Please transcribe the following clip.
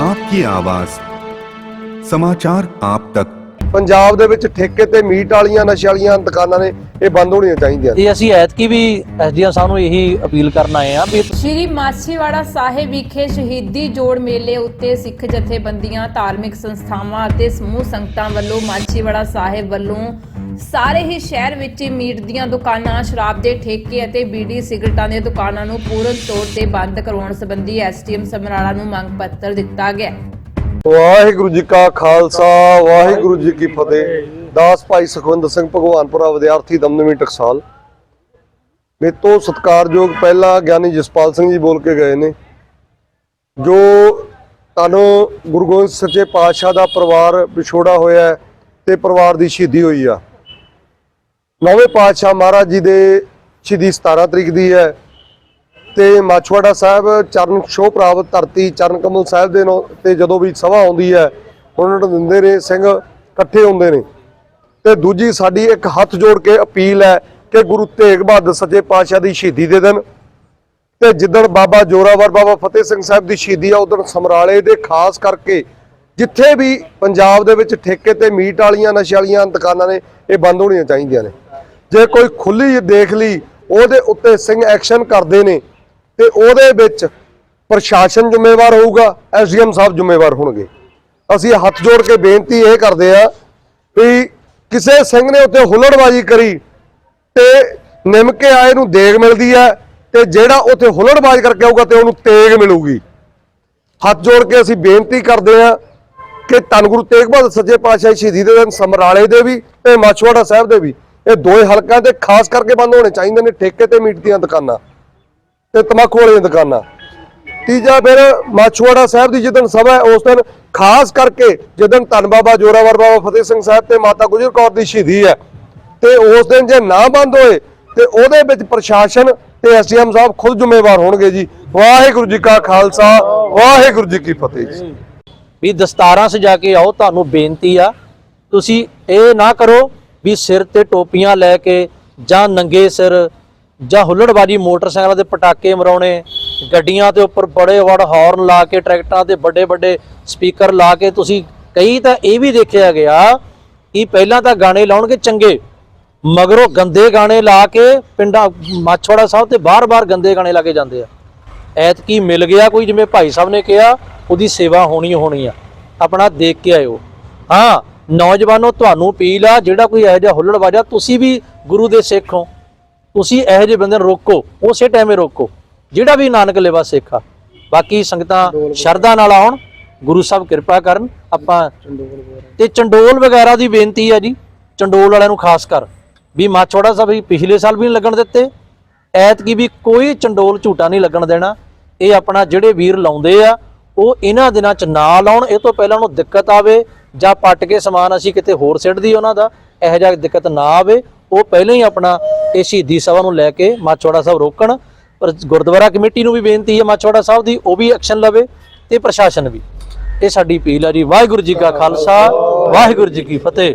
ਆਪਕੀ ਆਵਾਜ਼ ਸਮਾਚਾਰ ਆਪ ਤੱਕ ਪੰਜਾਬ ਦੇ ਵਿੱਚ ਠੇਕੇ ਤੇ ਮੀਟ ਵਾਲੀਆਂ ਨਸ਼ੇ ਵਾਲੀਆਂ ਦੁਕਾਨਾਂ ਨੇ ਇਹ ਬੰਦ ਹੋਣੀਆਂ ਚਾਹੀਦੀਆਂ ਇਹ ਅਸੀਂ ਐਤਕੀ ਵੀ ਐਸਡੀਐਮ ਸਾਹਿਬ ਨੂੰ ਇਹੀ ਅਪੀਲ ਕਰਨ ਆਏ ਆ ਵੀ ਸ਼੍ਰੀ ਮਾਛੀਵਾੜਾ ਸਾਹਿਬ ਵਿਖੇ ਸ਼ਹੀਦੀ ਜੋੜ ਮੇਲੇ ਉੱਤੇ ਸਿੱਖ ਜਥੇਬੰਦੀਆਂ ਧਾਰਮਿਕ ਸੰਸਥਾਵਾਂ ਅਤੇ ਸਮੂਹ ਸੰਗਤਾਂ ਵੱਲੋਂ ਮਾਛੀਵਾੜਾ ਸਾਹਿਬ ਵੱਲੋਂ ਸਾਰੇ ਹੀ ਸ਼ਹਿਰ ਵਿੱਚ ਮੀਟ ਦੀਆਂ ਦੁਕਾਨਾਂ, ਸ਼ਰਾਬ ਦੇ ਠੇਕੇ ਅਤੇ ਬੀੜੀ ਸਿਗਰਟਾਂ ਦੀਆਂ ਦੁਕਾਨਾਂ ਨੂੰ ਪੂਰਨ ਤੌਰ ਤੇ ਬੰਦ ਕਰਵਾਉਣ ਸੰਬੰਧੀ ਐਸਟੀਐਮ ਸਮਰਾਲਾ ਨੂੰ ਮੰਗ ਪੱਤਰ ਦਿੱਤਾ ਗਿਆ। ਵਾਹਿਗੁਰੂ ਜੀ ਕਾ ਖਾਲਸਾ, ਵਾਹਿਗੁਰੂ ਜੀ ਕੀ ਫਤਿਹ। ਦਾਸ ਭਾਈ ਸੁਖਵਿੰਦਰ ਸਿੰਘ ਭਗਵਾਨਪੁਰਾ, ਵਿਦਿਆਰਥੀ ਦਮਦਮੀ ਟਕਸਾਲ। ਮੇਰੇ ਤੋਂ ਸਤਿਕਾਰਯੋਗ ਪਹਿਲਾ ਗਿਆਨੀ ਜਸਪਾਲ ਸਿੰਘ ਜੀ ਬੋਲ ਕੇ ਗਏ ਨੇ, ਜੋ ਤੁਹਾਨੂੰ ਗੁਰੂ ਗੋਬਿੰਦ ਸੱਚੇ ਪਾਤਸ਼ਾਹ ਦਾ ਪਰਿਵਾਰ ਵਿਛੋੜਾ ਹੋਇਆ ਤੇ ਪਰਿਵਾਰ ਦੀ ਸ਼ਹੀਦੀ ਹੋਈ ਆ। ਨੌਵੇਂ ਪਾਤਸ਼ਾਹ ਮਹਾਰਾਜ ਜੀ ਦੇ ਸ਼ਹੀਦੀ 17 ਤਰੀਕ ਦੀ ਹੈ ਤੇ ਮਾਛਵਾੜਾ ਸਾਹਿਬ ਚਰਨ ਛੋਹ ਪ੍ਰਾਪਤ ਧਰਤੀ ਚਰਨ ਕਮਲ ਸਾਹਿਬ ਦੇ ਨੌ- ਤੇ ਜਦੋਂ ਵੀ ਸਭਾ ਆਉਂਦੀ ਹੈ ਉਹਨਾਂ ਨੂੰ ਦਿੰਦੇ ਨੇ ਸਿੰਘ, ਇਕੱਠੇ ਹੁੰਦੇ ਨੇ। ਤੇ ਦੂਜੀ ਸਾਡੀ ਇੱਕ ਹੱਥ ਜੋੜ ਕੇ ਅਪੀਲ ਹੈ ਕਿ ਗੁਰੂ ਤੇਗ ਬਹਾਦਰ ਸੱਚੇ ਪਾਤਸ਼ਾਹ ਦੀ ਸ਼ਹੀਦੀ ਦੇ ਦਿਨ ਤੇ ਜਿੱਦਣ ਬਾਬਾ ਜੋਰਾਵਰ, ਬਾਬਾ ਫਤਿਹ ਸਿੰਘ ਸਾਹਿਬ ਦੀ ਸ਼ਹੀਦੀ ਆ ਉਦੋਂ ਸਮਰਾਲੇ ਦੇ ਖਾਸ ਕਰਕੇ ਜਿੱਥੇ ਵੀ ਪੰਜਾਬ ਦੇ ਵਿੱਚ ਠੇਕੇ ਤੇ ਮੀਟ ਵਾਲੀਆਂ, ਨਸ਼ੇ ਵਾਲੀਆਂ ਦੁਕਾਨਾਂ ਨੇ, ਇਹ ਬੰਦ ਹੋਣੀਆਂ ਚਾਹੀਦੀਆਂ ਨੇ। ਜੇ ਕੋਈ ਖੁੱਲੀ ਦੇਖ ਲਈ, ਉਹਦੇ ਉੱਤੇ ਸਿੰਘ ਐਕਸ਼ਨ ਕਰਦੇ ਨੇ ਤੇ ਉਹਦੇ ਵਿੱਚ ਪ੍ਰਸ਼ਾਸਨ ਜ਼ਿੰਮੇਵਾਰ ਹੋਊਗਾ ਐਸਡੀਐਮ ਸਾਹਿਬ ਜ਼ਿੰਮੇਵਾਰ ਹੋਣਗੇ। ਅਸੀਂ ਹੱਥ ਜੋੜ ਕੇ ਬੇਨਤੀ ਇਹ ਕਰਦੇ ਆ ਵੀ ਕਿਸੇ ਸਿੰਘ ਨੇ ਉੱਤੇ ਹੁੱਲੜਬਾਜ਼ੀ ਕਰੀ ਤੇ ਨਿਮਕੇ ਆਏ ਨੂੰ ਦੇਗ ਮਿਲਦੀ ਹੈ ਤੇ ਜਿਹੜਾ ਉੱਥੇ ਹੁੱਲੜਬਾਜ਼ ਕਰਕੇ ਆਊਗਾ ਤੇ ਉਹਨੂੰ ਤੇਗ ਮਿਲੂਗੀ। ਹੱਥ ਜੋੜ ਕੇ ਅਸੀਂ ਬੇਨਤੀ ਕਰਦੇ ਹਾਂ ਕਿ ਧੰਨ ਗੁਰੂ ਤੇਗ ਬਹਾਦਰ ਸੱਜੇ ਪਾਤਸ਼ਾਹ ਸ਼ਹੀਦੀ ਦੇ ਦਿਨ ਸਮਰਾਲੇ ਦੇ ਵੀ ਤੇ ਮਾਛਵਾੜਾ ਸਾਹਿਬ ਦੇ ਵੀ ਇਹ ਦੋਏ ਹਲਕਿਆਂ ਤੇ ਖਾਸ ਕਰਕੇ ਬੰਦ ਹੋਣੇ ਚਾਹੀਦੇ ਨੇ ਠੇਕੇ ਤੇ ਮੀਟ ਦੀਆਂ ਦੁਕਾਨਾਂ ਤੇ ਤਮਾਕੂ ਵਾਲੀਆਂ ਦੁਕਾਨਾਂ। ਤੀਜਾ ਫਿਰ ਮਾਛਵਾੜਾ ਸਾਹਿਬ ਦੀ ਜਿੱਦਣ ਸਭਾ ਹੈ, ਉਸ ਦਿਨ ਖਾਸ ਕਰਕੇ ਜਿੱਦਣ ਧੰਨ ਬਾਬਾ ਜੋਰਾਵਰ ਬਾਬਾ ਫਤਿਹ ਸਿੰਘ ਸਾਹਿਬ ਤੇ ਮਾਤਾ ਗੁਜਰ ਕੌਰ ਦੀ ਸ਼ਹੀਦੀ ਹੈ, ਤੇ ਉਸ ਦਿਨ ਜੇ ਨਾ ਬੰਦ ਹੋਏ, ਤੇ ਉਹਦੇ ਵਿੱਚ ਪ੍ਰਸ਼ਾਸਨ ਤੇ ਐਸਡੀਐਮ ਸਾਹਿਬ ਖੁਦ ਜ਼ਿੰਮੇਵਾਰ ਹੋਣਗੇ ਜੀ। ਵਾਹਿਗੁਰੂ ਜੀ ਕਾ ਖਾਲਸਾ, ਵਾਹਿਗੁਰੂ ਜੀ ਕੀ ਫਤਿਹ ਜੀ। ਵੀ ਦਸਤਾਰਾਂ ਸਜਾ ਕੇ ਆਓ, ਤੁਹਾਨੂੰ ਬੇਨਤੀ ਆ, ਤੁਸੀਂ ਇਹ ਨਾ ਕਰੋ ਵੀ ਸਿਰ ਤੇ ਟੋਪੀਆਂ ਲੈ ਕੇ ਜਾਂ ਨੰਗੇ ਸਿਰ ਜਾਂ ਹੁੱਲੜਬਾਜੀ ਮੋਟਰਸਾਈਕਲਾਂ ਦੇ ਪਟਾਕੇ ਮਰਾਉਣੇ, ਗੱਡੀਆਂ ਦੇ ਉੱਪਰ ਬੜੇ ਵੜ ਹਾਰਨ ਲਾ ਕੇ, ਟਰੈਕਟਰਾਂ ਤੇ ਵੱਡੇ ਵੱਡੇ ਸਪੀਕਰ ਲਾ ਕੇ, ਤੁਸੀਂ ਕਈ ਤਾਂ ਇਹ ਵੀ ਦੇਖਿਆ ਗਿਆ ਕਿ ਪਹਿਲਾਂ ਤਾਂ ਗਾਣੇ ਲਾਉਣਗੇ ਚੰਗੇ, ਮਗਰੋਂ ਗੰਦੇ ਗਾਣੇ ਲਾ ਕੇ ਪਿੰਡਾਂ, ਮਾਛੋੜਾ ਸਾਹਿਬ ਤੇ ਬਾਰ-ਬਾਰ ਗੰਦੇ ਗਾਣੇ ਲਾ ਕੇ ਜਾਂਦੇ ਆ। ਐਤਕੀ ਮਿਲ ਗਿਆ ਕੋਈ, ਜਿਵੇਂ ਭਾਈ ਸਾਹਿਬ ਨੇ ਕਿਹਾ, ਉਹਦੀ ਸੇਵਾ ਹੋਣੀ ਹੋਣੀ ਆ। ਆਪਣਾ ਦੇਖ ਕੇ ਆਇਓ। ਹਾਂ ਨੌਜਵਾਨੋ ਤੁਹਾਨੂੰ ਅਪੀਲ ਆ ਜਿਹੜਾ ਕੋਈ ਇਹੋ ਜਿਹਾ ਹੁੱਲੜਬਾਜ਼ਾ ਤੁਸੀਂ ਵੀ ਗੁਰੂ ਦੇ ਸਿੱਖ ਹੋ। ਤੁਸੀਂ ਇਹੋ ਜਿਹੇ ਬੰਦੇ ਨੂੰ ਰੋਕੋ ਉਸੇ ਟਾਈਮੇ ਰੋਕੋ। ਜਿਹੜਾ ਵੀ ਨਾਨਕ ਲੇਵਾ ਸਿੱਖ ਆ। ਬਾਕੀ ਸੰਗਤਾਂ ਸ਼ਰਧਾ ਨਾਲ ਆਉਣ ਗੁਰੂ ਸਾਹਿਬ ਕਿਰਪਾ ਕਰਨ ਆਪਾਂ ਤੇ ਚੰਡੋਲ ਵਗੈਰਾ ਦੀ ਬੇਨਤੀ ਆ ਜੀ ਚੰਡੋਲ ਵਾਲਿਆਂ ਨੂੰ ਖਾਸ ਕਰ। ਵੀ ਮਾਛੋੜਾ ਸਾਹਿਬ ਵੀ ਪਿਛਲੇ ਸਾਲ ਵੀ ਲੱਗਣ ਦਿੱਤੇ। ਐਤਕੀ ਵੀ ਕੋਈ ਚੰਡੋਲ ਝੂਟਾ ਨਹੀਂ ਲੱਗਣ ਦੇਣਾ। ਇਹ ਆਪਣਾ ਜਿਹੜੇ ਵੀਰ ਲਾਉਂਦੇ ਆ ਉਹ ਇਹਨਾਂ ਦਿਨਾਂ 'ਚ ਨਾ ਲਾਉਣ, ਇਹ ਤੋਂ ਪਹਿਲਾਂ ਉਹਨੂੰ ਦਿੱਕਤ ਆਵੇ ਜਾਂ ਪੱਟ ਕੇ ਸਮਾਨ ਅਸੀਂ ਕਿਤੇ ਹੋਰ ਸਿੱਟ ਦੀ ਉਹਨਾਂ ਦਾ, ਇਹੋ ਜਿਹਾ ਦਿੱਕਤ ਨਾ ਆਵੇ, ਉਹ ਪਹਿਲਾਂ ਹੀ ਆਪਣਾ ਇਹ ਸ਼ਹੀਦੀ ਸਭਾ ਨੂੰ ਲੈ ਕੇ ਮਾਛੋੜਾ ਸਾਹਿਬ ਰੋਕਣ। ਪਰ ਗੁਰਦੁਆਰਾ ਕਮੇਟੀ ਨੂੰ ਵੀ ਬੇਨਤੀ ਹੈ ਮਾਛੋੜਾ ਸਾਹਿਬ ਦੀ, ਉਹ ਵੀ ਐਕਸ਼ਨ ਲਵੇ ਤੇ ਪ੍ਰਸ਼ਾਸਨ ਵੀ। ਇਹ ਸਾਡੀ ਅਪੀਲ ਹੈ ਜੀ। ਵਾਹਿਗੁਰੂ ਜੀ ਕਾ ਖਾਲਸਾ, ਵਾਹਿਗੁਰੂ ਜੀ ਕੀ ਫਤਿਹ।